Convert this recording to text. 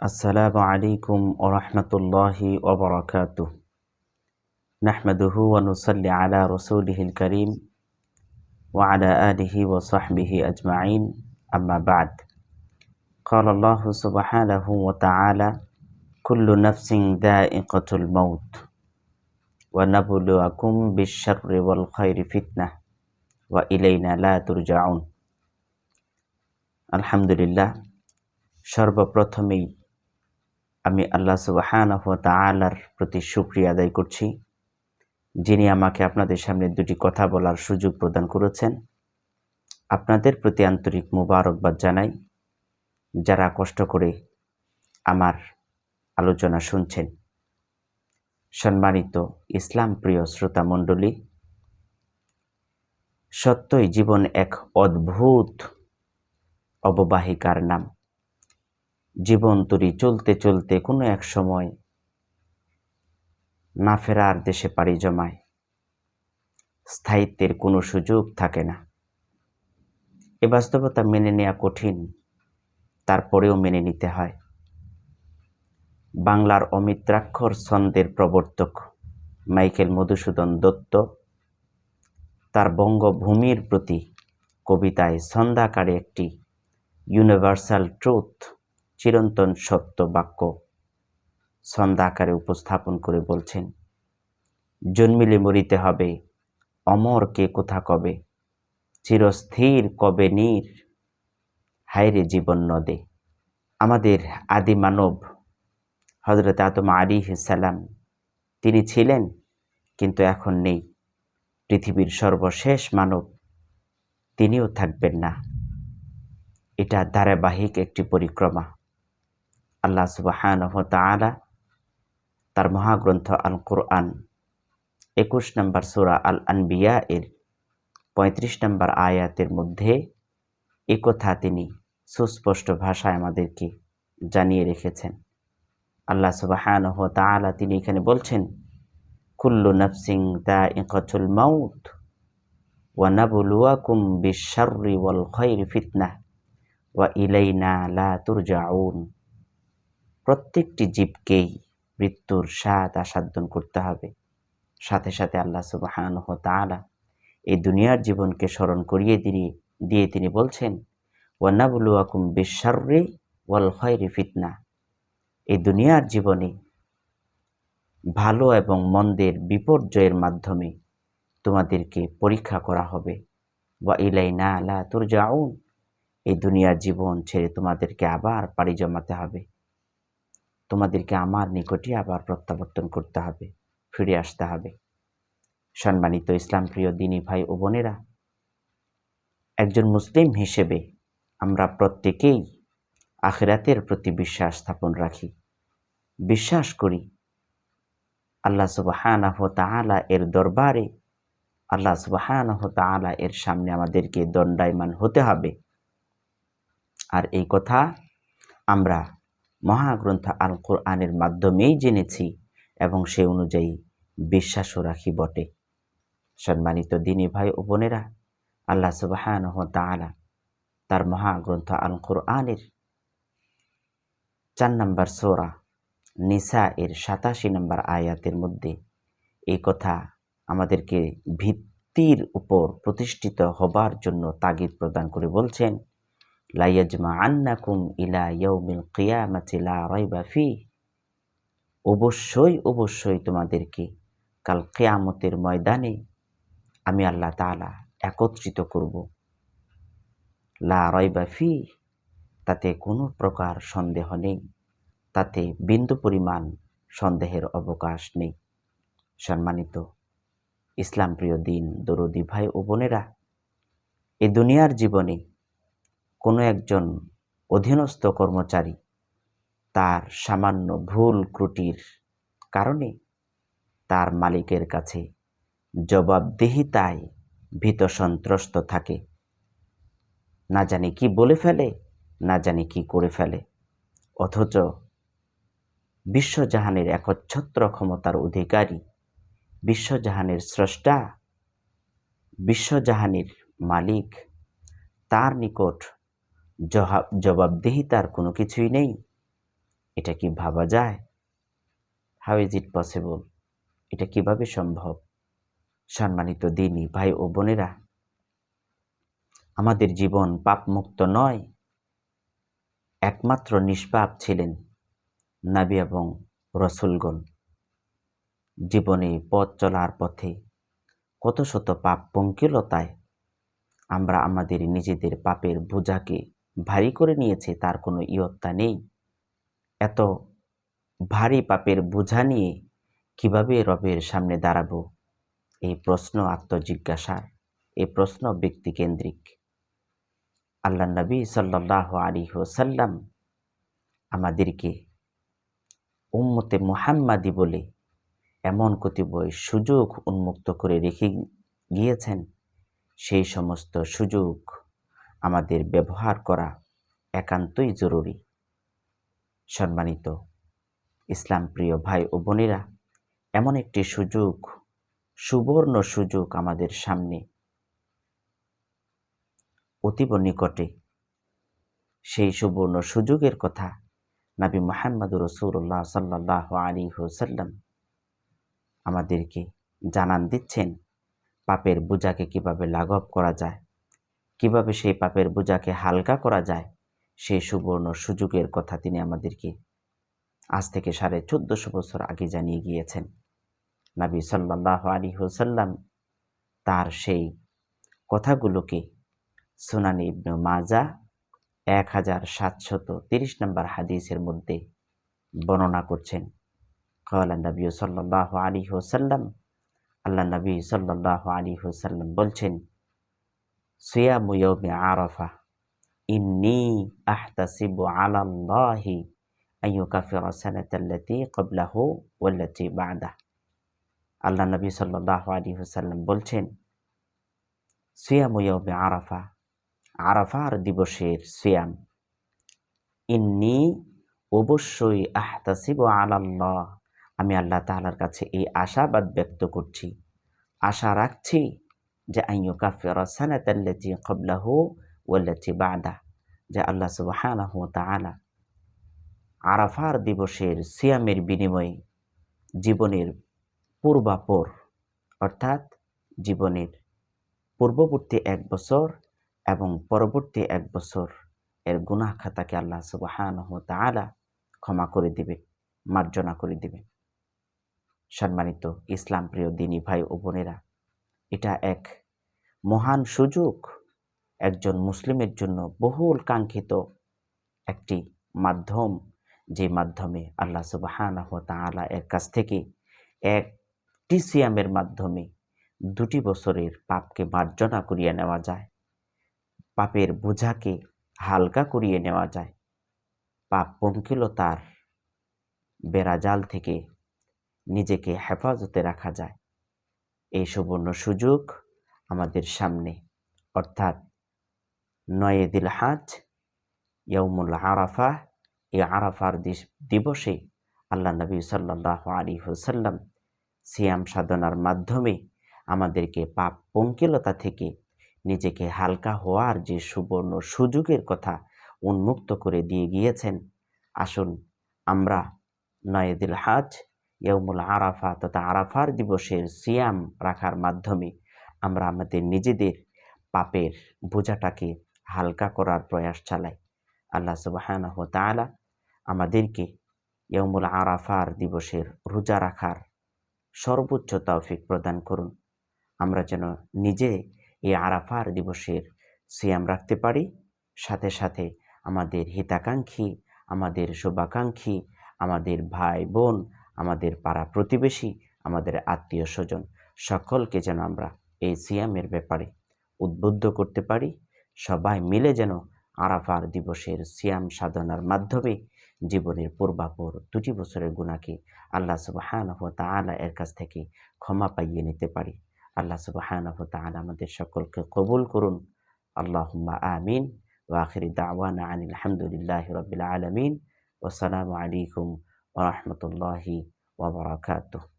السلام عليكم ورحمة الله وبركاته نحمده ونصلي على رسوله الكريم وعلى آله وصحبه أجمعين أما بعد قال الله سبحانه وتعالى كل نفس ذائقة الموت ونبلوكم بالشر والخير فتنة وإلينا لا ترجعون الحمد لله সর্বপ্রথমেই আমি আল্লাহ সুবাহানহ তালার প্রতি সুক্রিয়া আদায় করছি, যিনি আমাকে আপনাদের সামনে দুটি কথা বলার সুযোগ প্রদান করেছেন। আপনাদের প্রতি আন্তরিক মুবারকবাদ জানাই, যারা কষ্ট করে আমার আলোচনা শুনছেন। সম্মানিত ইসলাম প্রিয় শ্রোতা মণ্ডলী, সত্যই জীবন এক অদ্ভুত অববাহিকার নাম। জীবন তরি চলতে চলতে কোনো এক সময় না ফেরার দেশে পাড়ি জমায়। স্থায়িত্বের কোনো সুযোগ থাকে না। এ বাস্তবতা মেনে নেওয়া কঠিন, তারপরেও মেনে নিতে হয়। বাংলার অমিত্রাক্ষর ছন্দের প্রবর্তক মাইকেল মধুসূদন দত্ত, তার বঙ্গভূমির প্রতি কবিতায় ছন্দাকারে একটি ইউনিভার্সাল ট্রুথ চিরন্তন সত্য বাক্য ছন্দাকারে উপস্থাপন করে বলছেন, জন্মিলে মরিতে হবে, অমর কে কোথা কবে? চিরস্থির কবে নীর? হায়রে জীবন নদে, আমাদের আদি মানব হজরত আতম আলী সালাম, তিনি ছিলেন কিন্তু এখন নেই, পৃথিবীর সর্বশেষ মানব, তিনিও থাকবেন না। এটা ধারাবাহিক একটি পরিক্রমা। আল্লাহ সুবাহান তার মহাগ্রন্থ আল কোরআন একুশ নম্বর সুরা আল আনবিয়া এর পঁয়ত্রিশ নম্বর আয়াতের মধ্যে একথা তিনি সুস্পষ্ট ভাষায় আমাদেরকে জানিয়ে রেখেছেন। আল্লাহ সুবাহান তালা তিনি এখানে বলছেন, কুল্লু নফসিং দা ইকচুল মাউত ওয়ানাবুলুয়াকুম বিশারি ওয়াল খৈর ফিতনা ওয়া ইলাইনা লা তুরজাউন। প্রত্যেকটি জীবকেই মৃত্যুর স্বাদ আস্বাদন করতে হবে। সাথে সাথে আল্লাহ সুবাহান তালা এই দুনিয়ার জীবনকে স্মরণ করিয়ে দিয়ে দিয়ে তিনি বলছেন ওয়ানাবুলু আকুম বিশ্বার্রে ওয়াল খয়রে ফিতনা। এই দুনিয়ার জীবনে ভালো এবং মন্দের বিপর্যয়ের মাধ্যমে তোমাদেরকে পরীক্ষা করা হবে। বা ইলাই না আলা তোর যাউন এই দুনিয়ার জীবন ছেড়ে তোমাদেরকে আবার পাড়ি জমাতে হবে। তোমাদেরকে আমার নিকটই আবার প্রত্যাবর্তন করতে হবে, ফিরে আসতে হবে। সম্মানিত ইসলাম প্রিয় দিনী ভাই ও বোনেরা, একজন মুসলিম হিসেবে আমরা প্রত্যেকেই আখেরাতের প্রতি বিশ্বাস স্থাপন রাখি। বিশ্বাস করি আল্লাহ সুবাহানহ তালা এর দরবারে, আল্লাহ সুবাহানহ তালা এর সামনে আমাদেরকে দণ্ডায়মান হতে হবে। আর এই কথা আমরা মহাগ্রন্থ আল কোরআনের মাধ্যমেই জেনেছি এবং সে অনুযায়ী বিশ্বাসও রাখি বটে। সম্মানিত দিনী ভাই ও বোনেরা, আল্লাহ সুবাহান তালা তার মহাগ্রন্থ আল কোরআনের চার নম্বর সোরা নিসা এর সাতাশি নম্বর আয়াতের মধ্যে এই কথা আমাদেরকে ভিত্তির উপর প্রতিষ্ঠিত হবার জন্য তাগিদ প্রদান করে বলছেন লা রাইবা অবশ্যই অবশ্যই তোমাদেরকে কাল কেয়ামতের ময়দানে আমি আল্লাহ তালা একত্রিত করব। লা রয়বা ফি তাতে কোনো প্রকার সন্দেহ নেই, তাতে বিন্দু পরিমাণ সন্দেহের অবকাশ নেই। সম্মানিত ইসলাম প্রিয় দিন, দরদি ভাই ও বোনেরা, এ দুনিয়ার জীবনে কোনো একজন অধীনস্থ কর্মচারী তার সামান্য ভুল ত্রুটির কারণে তার মালিকের কাছে জবাবদিহিতায় ভীত সন্ত্রস্ত থাকে। না জানি কি বলে ফেলে, না জানি কি করে ফেলে। অথচ বিশ্বজাহানের একচ্ছত্র ক্ষমতার অধিকারী, বিশ্বজাহানের স্রষ্টা, বিশ্বজাহানের মালিক তার নিকট জবাবদিহিতার কোনো কিছুই নেই। এটা কি ভাবা যায়? হাউ ইজ ইট পসিবল এটা কীভাবে সম্ভব? সম্মানিত দিনী ভাই ও বোনেরা, আমাদের জীবন পাপমুক্ত নয়। একমাত্র নিষ্পাপ ছিলেন নাবি এবং রসুলগণ। জীবনে পথ চলার পথে কত শত পাপ পঙ্কিলতায় আমরা আমাদের নিজেদের পাপের বোঝাকে ভারী করে নিয়েছে, তার কোনো ইয়ত্তা নেই। এত ভারী পাপের বোঝা নিয়ে কীভাবে রবের সামনে দাঁড়াবো? এই প্রশ্ন আত্মজিজ্ঞাসার এই প্রশ্ন ব্যক্তিকেন্দ্রিক। আল্লাহ নবী সাল্লাহ আলী ওসাল্লাম আমাদেরকে উম্মতে মুহাম্মাদি বলে এমন কতিপয় সুযোগ উন্মুক্ত করে রেখে গিয়েছেন। সেই সমস্ত সুযোগ আমাদের ব্যবহার করা একান্তই জরুরি। সম্মানিত ইসলাম প্রিয় ভাই ও বোনেরা, এমন একটি সুযোগ, সুবর্ণ সুযোগ আমাদের সামনে অতীব নিকটে। সেই সুবর্ণ সুযোগের কথা নাবি মোহাম্মদ রসুল্লাহ সাল্লাহ আলী হুসাল্লাম আমাদেরকে জানান দিচ্ছেন। পাপের বোঝাকে কীভাবে লাঘব করা যায়? কীভাবে সেই পাপের বোঝাকে হালকা করা যায় সেই সুবর্ণ সুযোগের কথা তিনি আমাদেরকে আজ থেকে সাড়ে চোদ্দশো বছর আগে জানিয়ে গিয়েছেন। নাবি সাল্লাহ আলী হুসাল্লাম তার সেই কথাগুলোকে সুনানি ইবনু মাজা এক হাজার সাতশত তিরিশ নম্বর হাদিসের মধ্যে বর্ণনা করছেন। কালা নবী সাল্লাহ আলী হোসাল্লাম আল্লাহ নবী সাল্লাহ আলী হোসাল্লাম বলছেন সুয়ামু ইয়ৌমে আরফা ইন্নি আহতাসিবু আলাল্লাহি আইয়ুকাফির সানাতাল্লাতি ক্বাবলাহু ওয়াল্লাতি বা'দাহ আল্লাহ নবী সাল্লাহ আলী হোসাল্লাম বলছেন সুয়ামু ইয়ৌমে আরাফা আরাফার দিবসের সিয়াম ইন্নি অবশ্যই আহতাসিব আলাল্লাহ আমি আল্লাহ তালার কাছে এই আশাবাদ ব্যক্ত করছি আশা রাখছি যে আইয়ু কাফেরা সানাতাল্লাতি কবলাহু ওয়াল্লাতি বাদা যে আল্লাহ সুবহানাহু তাআলা আরাফার দিবসের সিয়ামের বিনিময়ে জীবনের পূর্বাপর, অর্থাৎ জীবনের পূর্ববর্তী এক বছর এবং পরবর্তী এক বছর এর গুনাহ খাতাকে আল্লাহ সুবাহান তালা ক্ষমা করে দিবে মার্জনা করে দিবে সম্মানিত ইসলাম প্রিয় দিনী ভাই ও বোনেরা, এটা এক মহান সুযোগ একজন মুসলিমের জন্য বহুল কাঙ্ক্ষিত একটি মাধ্যম, যে মাধ্যমে আল্লাহ সুবাহান তালা এর কাছ থেকে এক টিসিয়ামের মাধ্যমে দুটি বছরের পাপকে মার্জনা করিয়ে নেওয়া যায়, পাপের বোঝাকে হালকা করিয়ে নেওয়া যায়, পাপ পঙ্কিলতার বেড়াজাল থেকে নিজেকে হেফাজতে রাখা যায়। এই সুবর্ণ সুযোগ আমাদের সামনে। অর্থাৎ নয়ে দিল হাজ ইয়মুল আরাফা। এই আরাফার দিবসে আল্লাহ নবী সাল্লাহ আলী হুসাল্লাম সিয়াম সাধনার মাধ্যমে আমাদেরকে পাপ পঙ্কিলতা থেকে নিজেকে হালকা হওয়ার যে সুবর্ণ সুযোগের কথা উন্মুক্ত করে দিয়ে গিয়েছেন, আসুন আমরা নয়েদিল হাজ ইয়মুল আরাফা তথা আরাফার দিবসের সিয়াম রাখার মাধ্যমে আমরা আমাদের নিজেদের পাপের বোঝাটাকে হালকা করার প্রয়াস চালাই। আল্লাহ সুবাহান তালা আমাদেরকে ইয়মুল আরাফার দিবসের রোজা রাখার সর্বোচ্চ তৌফিক প্রদান করুন। আমরা যেন নিজে এই আরাফার দিবসের সিয়াম রাখতে পারি, সাথে সাথে আমাদের হিতাকাঙ্ক্ষী, আমাদের শুভাকাঙ্ক্ষী, আমাদের ভাই বোন আমাদের পাড়া প্রতিবেশী, আমাদের আত্মীয় স্বজন সকলকে যেন আমরা এই সিয়ামের ব্যাপারে উদ্বুদ্ধ করতে পারি। সবাই মিলে যেন আরাফার দিবসের সিয়াম সাধনার মাধ্যমে জীবনের পূর্বাপর দুটি বছরের গুণাকে আল্লাহ সুবাহান তালা এর কাছ থেকে ক্ষমা পাইয়ে নিতে পারি। আল্লাহ সুবাহানহ তাআলা আমাদের সকলকে কবুল করুন। আল্লাহুম্মা আমিন। ওয়াখির দাওয়ানা আনিল হামদুলিল্লাহি রাব্বিল আলামিন। ওয়াসসালামু আলাইকুম ওয়া রাহমাতুল্লাহি ওয়া বারাকাতুহু।